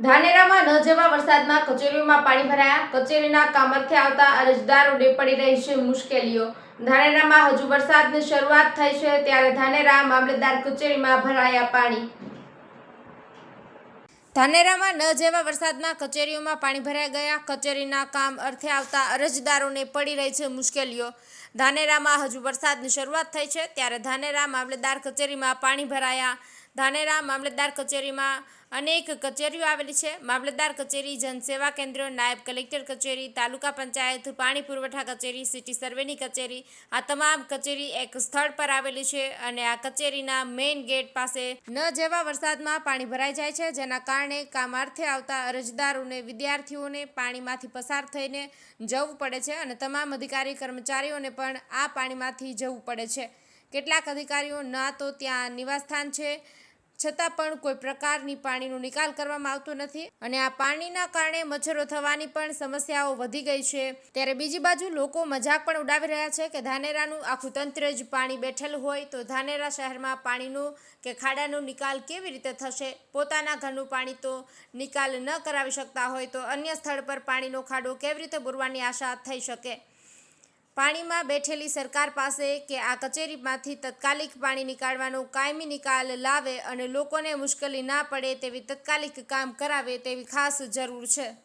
ધાનેરામાં ન જેવા વરસાદમાં કચેરીઓમાં પાણી ભરાયા. કચેરીના કામ અર્થે આવતા અરજદારોને પડી રહી છે મુશ્કેલીઓ. ધાનેરામાં હજુ વરસાદની શરૂઆત થઈ છે ત્યારે ધાનેરા મામલતદાર કચેરીમાં ભરાયા પાણી. ધાનેરામાં ન જેવા વરસાદમાં કચેરીઓમાં પાણી ભરાઈ ગયા. કચેરીના કામ અર્થે આવતા અરજદારોને પડી રહી છે મુશ્કેલીઓ. ધાનેરામાં હજુ વરસાદની શરૂઆત થઈ છે ત્યારે ધાનેરા મામલતદાર કચેરીમાં પાણી ભરાયા. ધાનેરા મામલતદાર કચેરીમાં અનેક કચેરીઓ આવેલી છે. મામલતદાર કચેરી, જનસેવા કેન્દ્ર, નાયબ કલેક્ટર કચેરી, તાલુકા પંચાયત, પાણી પુરવઠા કચેરી, સિટી સર્વેની કચેરી, આ તમામ કચેરી એક સ્થળ પર આવેલી છે અને આ કચેરીના મેઇન ગેટ પાસે ન જેવા વરસાદમાં પાણી ભરાઈ જાય છે, જેના કારણે કામાર્થે આવતા અરજદારોને, વિદ્યાર્થીઓને પાણીમાંથી પસાર થઈને જવું પડે છે અને તમામ અધિકારી કર્મચારીઓને પણ આ પાણીમાંથી જવું પડે છે. કેટલાક અધિકારીઓ ના તો ત્યાં નિવાસસ્થાન છે છતાં પણ કોઈ પ્રકારની પાણીનો નિકાલ કરવામાં આવતો નથી અને આ પાણીના કારણે મચ્છરો થવાની પણ સમસ્યાઓ વધી ગઈ છે. ત્યારે બીજી બાજુ લોકો મજાક પણ ઉડાવી રહ્યા છે કે ધાનેરાનું આખું તંત્ર જ પાણી બેઠેલું હોય તો ધાનેરા શહેરમાં પાણીનો કે ખાડાનો નિકાલ કેવી રીતે થશે? પોતાના ઘરનું પાણી તો નિકાલ ન કરાવી શકતા હોય તો અન્ય સ્થળ પર પાણીનો ખાડો કેવી રીતે પૂરવાની આશા થઈ શકે? પાણીમાં બેઠેલી સરકાર પાસે કે આ કચેરીમાંથી તત્કાલિક પાણી નીકાળવાનો કાયમી નિકાલ લાવે અને લોકોને મુશ્કેલી ના પડે તેવી તત્કાલિક કામ કરાવે તેવી ખાસ જરૂર છે.